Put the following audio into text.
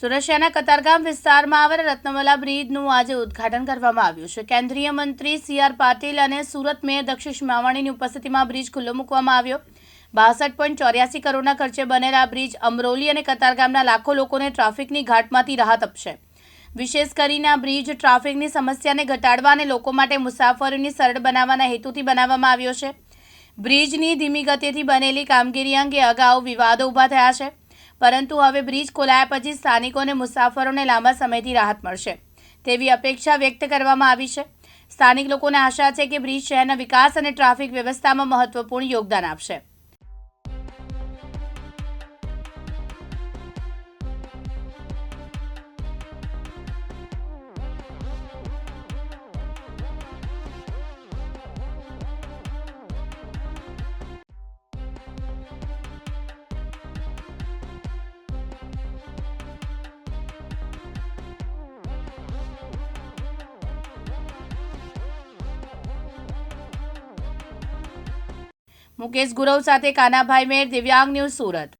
સુરત કતારગામ વિસ્તારમાં આવેલા રત્નવલા બ્રિજનું આજે ઉદ્ઘાટન કરવામાં આવ્યું છે. કેન્દ્રીય મંત્રી સી આર પાટીલ અને સુરત મેયર દક્ષિશ માવાણીની ઉપસ્થિતિમાં બ્રિજ ખુલ્લો મૂકવામાં આવ્યો. બાસઠ પોઈન્ટ ચોર્યાસી કરોડના ખર્ચે બનેલા બ્રિજ અમરોલી અને કતારગામના લાખો લોકોને ટ્રાફિકની ઘાટમાંથી રાહત આપશે. વિશેષ કરીને આ બ્રિજ ટ્રાફિકની સમસ્યાને ઘટાડવા અને લોકો માટે મુસાફરીની સરળ બનાવવાના હેતુથી બનાવવામાં આવ્યો છે. બ્રિજની ધીમી ગતિથી બનેલી કામગીરી અંગે અગાઉ વિવાદો ઊભા થયા છે. પરંતુ હવે બ્રિજ ખોલાયા પછી સ્થાનિકોને મુસાફરોને લાંબા સમયથી રાહત મળશે. તેવી અપેક્ષા વ્યક્ત કરવામાં આવી છે. સ્થાનિક લોકોને આશા છે કે બ્રિજ શહેરના વિકાસ અને ટ્રાફિક વ્યવસ્થામાં મહત્વપૂર્ણ યોગદાન આપશે. મુકેશ ગુરવ સાથે કાનાભાઈ મેર દિવ્યાંગ ન્યૂઝ સુરત.